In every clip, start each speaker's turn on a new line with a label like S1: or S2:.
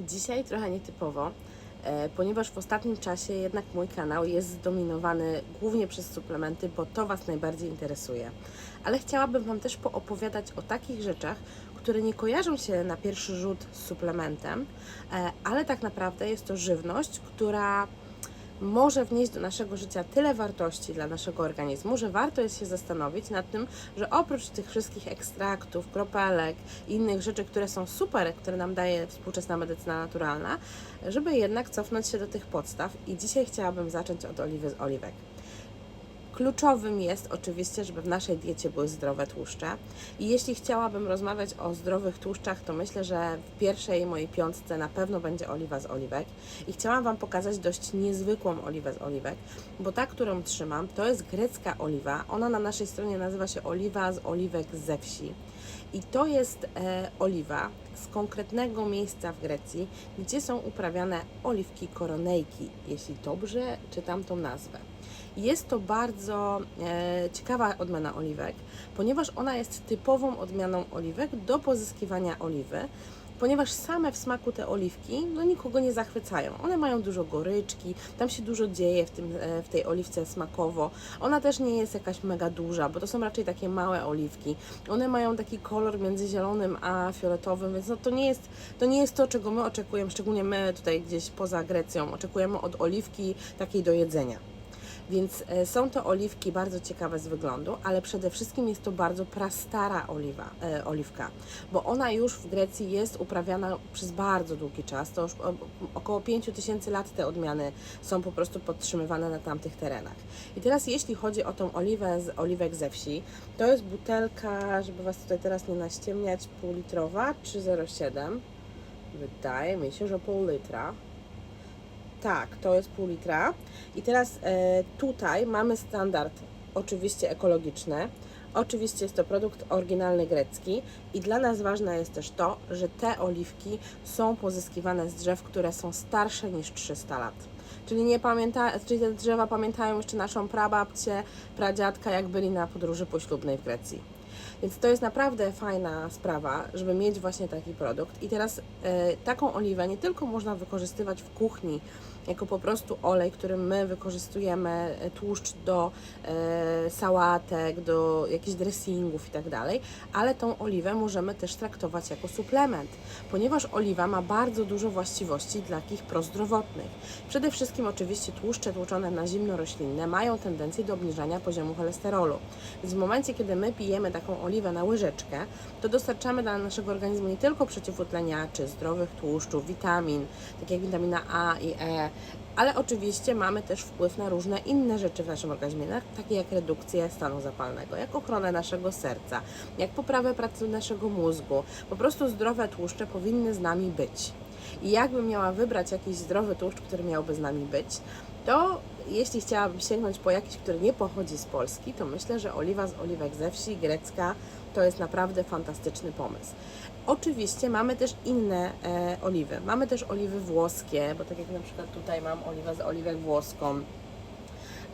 S1: Dzisiaj trochę nietypowo, e, ponieważ w ostatnim czasie jednak mój kanał jest zdominowany głównie przez suplementy, bo to Was najbardziej interesuje. Ale chciałabym Wam też poopowiadać o takich rzeczach, które nie kojarzą się na pierwszy rzut z suplementem, e, ale tak naprawdę jest to żywność, która może wnieść do naszego życia tyle wartości dla naszego organizmu, że warto jest się zastanowić nad tym, że oprócz tych wszystkich ekstraktów, kropelek i innych rzeczy, które są super, które nam daje współczesna medycyna naturalna, żeby jednak cofnąć się do tych podstaw. I dzisiaj chciałabym zacząć od oliwy z oliwek. Kluczowym jest oczywiście, żeby w naszej diecie były zdrowe tłuszcze. I jeśli chciałabym rozmawiać o zdrowych tłuszczach, to myślę, że w pierwszej mojej piątce na pewno będzie oliwa z oliwek. I chciałam Wam pokazać dość niezwykłą oliwę z oliwek, bo ta, którą trzymam, to jest grecka oliwa. Ona na naszej stronie nazywa się oliwa z oliwek ze wsi. I to jest e, oliwa z konkretnego miejsca w Grecji, gdzie są uprawiane oliwki koronejki, jeśli dobrze czytam tą nazwę. Jest to bardzo e, ciekawa odmiana oliwek, ponieważ ona jest typową odmianą oliwek do pozyskiwania oliwy, ponieważ same w smaku te oliwki no nikogo nie zachwycają. One mają dużo goryczki, tam się dużo dzieje w, tym, e, w tej oliwce smakowo. Ona też nie jest jakaś mega duża, bo to są raczej takie małe oliwki. One mają taki kolor między zielonym a fioletowym, więc no to nie jest to, nie jest to czego my oczekujemy, szczególnie my tutaj gdzieś poza Grecją, oczekujemy od oliwki takiej do jedzenia. Więc e, są to oliwki bardzo ciekawe z wyglądu, ale przede wszystkim jest to bardzo prastara oliwa, e, oliwka, bo ona już w Grecji jest uprawiana przez bardzo długi czas. To już około 5000 lat te odmiany są po prostu podtrzymywane na tamtych terenach. I teraz jeśli chodzi o tą oliwę z oliwek ze wsi, to jest butelka, żeby Was tutaj teraz nie naściemniać, półlitrowa czy 0,7? Wydaje mi się, że pół litra. Tak, to jest pół litra. I teraz e, tutaj mamy standard oczywiście ekologiczny. Oczywiście jest to produkt oryginalny grecki i dla nas ważne jest też to, że te oliwki są pozyskiwane z drzew, które są starsze niż 300 lat. Czyli, nie pamięta, czyli te drzewa pamiętają jeszcze naszą prababcię, pradziadka, jak byli na podróży poślubnej w Grecji. Więc to jest naprawdę fajna sprawa, żeby mieć właśnie taki produkt. I teraz e, taką oliwę nie tylko można wykorzystywać w kuchni, jako po prostu olej, którym my wykorzystujemy e, tłuszcz do e, sałatek, do jakichś dressingów i tak dalej, ale tą oliwę możemy też traktować jako suplement, ponieważ oliwa ma bardzo dużo właściwości dla takich prozdrowotnych. Przede wszystkim oczywiście tłuszcze tłuczone na zimno roślinne mają tendencję do obniżania poziomu cholesterolu. Więc w momencie, kiedy my pijemy taką oliwę na łyżeczkę, to dostarczamy dla naszego organizmu nie tylko przeciwutleniaczy, zdrowych tłuszczów, witamin, tak jak witamina A i E, ale oczywiście mamy też wpływ na różne inne rzeczy w naszym organizmie, takie jak redukcję stanu zapalnego, jak ochronę naszego serca, jak poprawę pracy naszego mózgu. Po prostu zdrowe tłuszcze powinny z nami być. I jakbym miała wybrać jakiś zdrowy tłuszcz, który miałby z nami być, to jeśli chciałabym sięgnąć po jakiś, który nie pochodzi z Polski, to myślę, że oliwa z oliwek ze wsi, grecka, to jest naprawdę fantastyczny pomysł. Oczywiście mamy też inne e, oliwy. Mamy też oliwy włoskie, bo tak jak na przykład tutaj mam oliwę z oliwek włoską.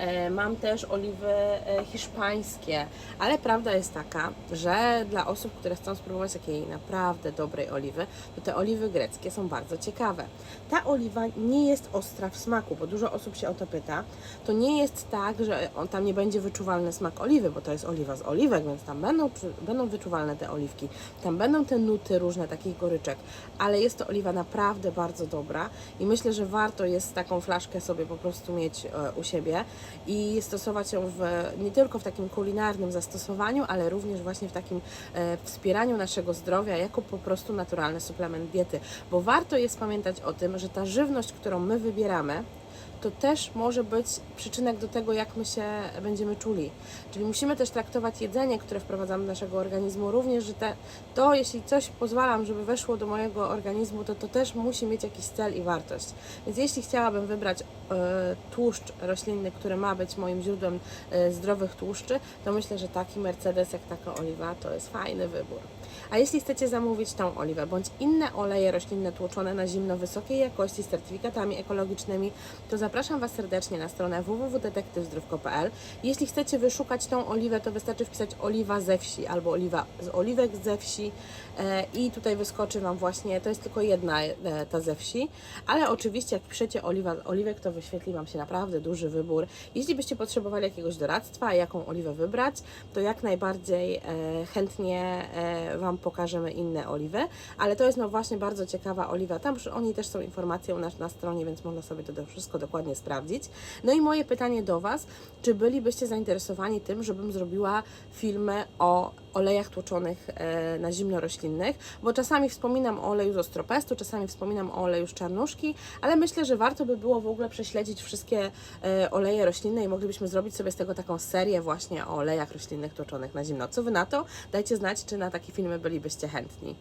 S1: E, Mam też oliwy e, hiszpańskie, ale prawda jest taka, że dla osób, które chcą spróbować takiej naprawdę dobrej oliwy, to te oliwy greckie są bardzo ciekawe. Ta oliwa nie jest ostra w smaku, bo dużo osób się o to pyta. To nie jest tak, że on, tam nie będzie wyczuwalny smak oliwy, bo to jest oliwa z oliwek, więc tam będą, będą wyczuwalne te oliwki. Tam będą te nuty różne takich goryczek, ale jest to oliwa naprawdę bardzo dobra i myślę, że warto jest taką flaszkę sobie po prostu mieć e, u siebie i stosować ją w, nie tylko w takim kulinarnym zastosowaniu, ale również właśnie w takim e, wspieraniu naszego zdrowia jako po prostu naturalny suplement diety. Bo warto jest pamiętać o tym, że ta żywność, którą my wybieramy, to też może być przyczynek do tego, jak my się będziemy czuli. Czyli musimy też traktować jedzenie, które wprowadzamy do naszego organizmu, również, że te, to, jeśli coś pozwalam, żeby weszło do mojego organizmu, to to też musi mieć jakiś cel i wartość. Więc jeśli chciałabym wybrać e, tłuszcz roślinny, który ma być moim źródłem e, zdrowych tłuszczy, to myślę, że taki Mercedes, jak taka oliwa, to jest fajny wybór. A jeśli chcecie zamówić tą oliwę, bądź inne oleje roślinne tłoczone na zimno wysokiej jakości z certyfikatami ekologicznymi, to zapraszam zapraszam Was serdecznie na stronę www.detektywzdrówko.pl. Jeśli chcecie wyszukać tą oliwę, to wystarczy wpisać oliwa ze wsi albo oliwa z oliwek ze wsi e, i tutaj wyskoczy Wam właśnie, to jest tylko jedna e, ta ze wsi, ale oczywiście jak piszecie oliwa z oliwek, to wyświetli Wam się naprawdę duży wybór. Jeśli byście potrzebowali jakiegoś doradztwa, jaką oliwę wybrać, to jak najbardziej e, chętnie Wam pokażemy inne oliwy, ale to jest no właśnie bardzo ciekawa oliwa. Tam oni też są informacje u nas na stronie, więc można sobie to wszystko dokładnie sprawdzić. No i moje pytanie do Was, czy bylibyście zainteresowani tym, żebym zrobiła filmy o olejach tłoczonych e, na zimno roślinnych, bo czasami wspominam o oleju z ostropestu, czasami wspominam o oleju z czarnuszki, ale myślę, że warto by było w ogóle prześledzić wszystkie e, oleje roślinne i moglibyśmy zrobić sobie z tego taką serię właśnie o olejach roślinnych tłoczonych na zimno. Co Wy na to? Dajcie znać, czy na takie filmy bylibyście chętni.